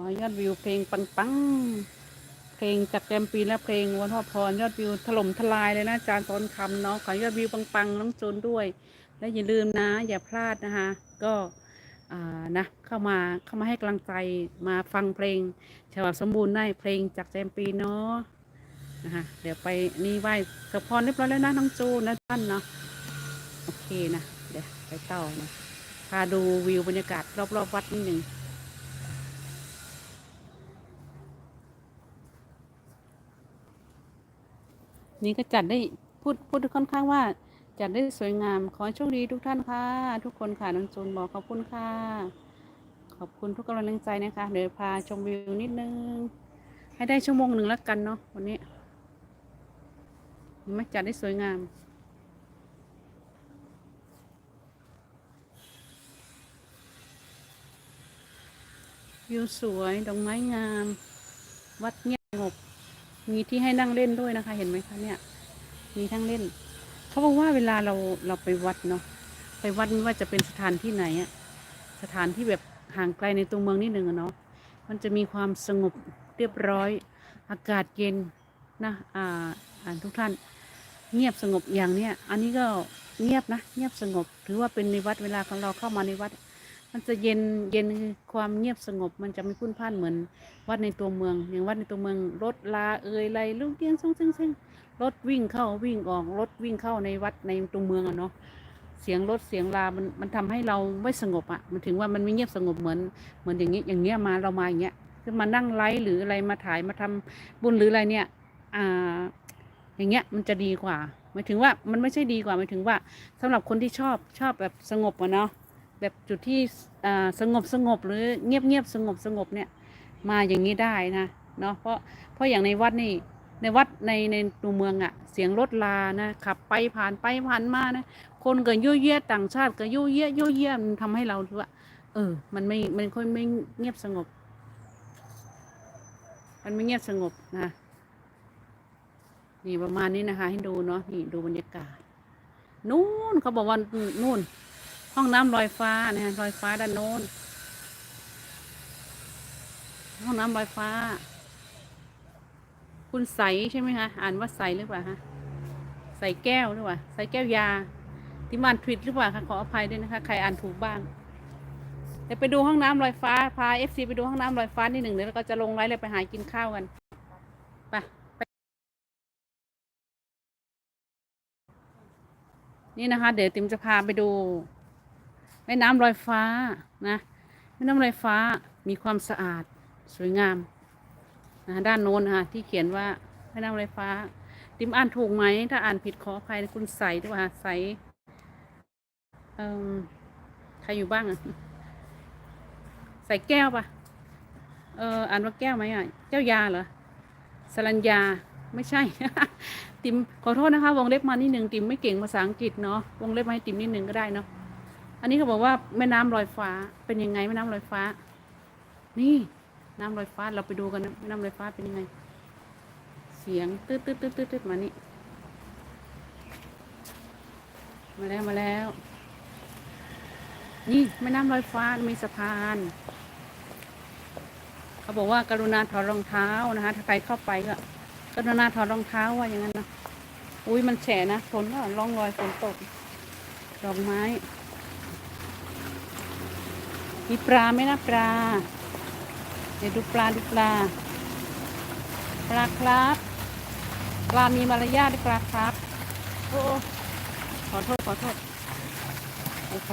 อยอดวิวเพลงปังปังๆเพลงจากแจมปีและเพลงวันพ่อพรยอดวิวถล่มทลายเลยนะอาจารย์สอนคำเนาะขอยอดวิวปังปังๆน้องจูนด้วย และอย่าลืมนะ อย่าพลาดนะคะ ก็อ่านะเข้ามาเข้ามาให้กำลังใจมาฟังเพลงฉบับสมบูรณ์ได้เพลงจากแจมปีเนาะนะคะเดี๋ยวไปนี่ไหว้สะพรเรียบร้อยแล้วนะน้องจูนนะท่านเนาะโอเคนะเดี๋ยวไปต่อนะพาดูวิวบรรยากาศรอบๆวัดนิดหนึ่ง นี่ก็จัดได้พูดพูดค่อนข้างว่า จัดได้สวยงาม ขอให้โชคดีทุกท่านค่ะ ทุกคนค่ะน้องจูนบอกขอบคุณค่ะ ขอบคุณทุกกำลังใจนะคะ เดี๋ยวพาชมวิวนิดนึง ให้ได้ชั่วโมงหนึ่งแล้วกันเนาะวันนี้เห็นไม่จัดได้สวยงามวิวสวยดอกไม้งาม วัดเงียบสงบ มีที่ให้นั่งเล่นด้วยนะคะ เห็นไหมคะเนี่ย มีทั้งเล่น เขาบอกว่าเวลาเราเราไปวัดเนาะไปวัดไม่ว่าจะเป็นสถานที่ไหนอะสถานที่แบบห่างไกลในตัวเมืองนิดนึงอะเนาะมันจะมีความสงบเรียบร้อย อากาศเย็นนะอ่าอ่านทุกท่าน เงียบสงบอย่างเนี้ยอันนี้ก็เงียบนะ เงียบสงบ ถือว่าเป็นในวัดเวลาของเราเข้ามาในวัด มันจะเย็นเย็นคือความเงียบสงบ มันจะไม่พุ่นพ่านเหมือนวัดในตัวเมือง อย่างวัดในตัวเมืองรถลาเอ่ยไรลูกเตี้ยงซ่งเซิงเซิงรถวิ่งเข้าวิ่งออกรถวิ่งเข้าในวัดในตัวเมืองอะเนาะเสียงรถเสียงลา มันมันทำให้เราไม่สงบอะมันถึงว่ามันไม่เงียบสงบเหมือนเหมือนอย่างนี้อย่างเงี้ยมาเรามาอย่างเงี้ยคือมานั่งไลฟ์หรืออะไรมาถ่ายมาทำบุญหรืออะไรเนี่ย อ่า อย่างเงี้ยมันจะดีกว่าหมายถึงว่ามันไม่ใช่ดีกว่าหมายถึงว่าสำหรับคนที่ชอบชอบแบบสงบอะเนาะ แบบจุดที่สงบสงบหรือเงียบเงียบสงบสงบเนี่ยมาอย่างนี้ได้นะเนาะเพราะเพราะอย่างในวัดนี่ในวัดในในตัวเมืองอะเสียงรถลานะขับไปผ่านไปผ่านมานะคนก็ยุ่ยเยี่ยต่างชาติก็ยุ่ยเยี่ยยุ่ยเยี่ยมันทำให้เรารู้ว่าเออ มันไม่มันค่อยไม่เงียบสงบ มันไม่เงียบสงบนะนี่ประมาณนี้นะคะ ให้ดูเนาะนี่ดูบรรยากาศนู่นเขาบอกว่านู่น ห้องน้ำลอยฟ้านะฮะลอยฟ้าด้านโน้น ห้องน้ำลอยฟ้า คุณใสใช่ไหมคะอ่านว่าใสหรือเปล่าฮะใสแก้วหรือเปล่าใสแก้วยาที่มันผิดหรือเปล่าคะขออภัยด้วยนะคะใครอ่านถูกบ้างเดี๋ยวไปดูห้องน้ำลอยฟ้าพาเอฟซีไปดูห้องน้ำลอยฟ้านิดหนึ่งเดี๋ยวเราก็จะลงไลฟ์เลยไปหากินข้าวกันไปนี่นะคะ เดี๋ยวติมจะพาไปดู แม่น้ำลอยฟ้านะแม่น้ำลอยฟ้ามีความสะอาดสวยงามนะด้านโน้นนะคะที่เขียนว่าแม่น้ำลอยฟ้าติมอ่านถูกไหม ถ้าอ่านผิดขออภัยคุณใสด้วยค่ะใสเอ่อใครอยู่บ้างอะใส่แก้วปะเอออ่านว่าแก้วไหมอะแก้วยาเหรอสรัญญาไม่ใช่ ติมขอโทษนะคะ วงเล็บมานิดหนึ่งติมไม่เก่งภาษาอังกฤษเนาะวงเล็บมาให้ติมนิดหนึ่งก็ได้เนาะ อันนี้เขาบอกว่าแม่น้ำลอยฟ้าเป็นยังไงแม่น้ำลอยฟ้า นี่น้ำลอยฟ้าเราไปดูกันนะแม่น้ำลอยฟ้าเป็นยังไง เสียงตืดตืดตืดตืดตืดมานี่มาแล้วมาแล้ว นี่แม่น้ำลอยฟ้ามีสะพานเขาบอกว่ากรุณาถอดรองเท้านะคะถ้าใครเข้าไปก็กรุณาถอดรองเท้าว่าอย่างนั้นนะอุ้ยมันแฉะนะฝนก็ร่องรอยฝนตกดอกไม้ มีปลาไหมนะปลา เดี๋ยวดูปลาดูปลา ปลาครับ ปลามีมารยาทด้วยปลาครับ โอ้ขอโทษขอโทษ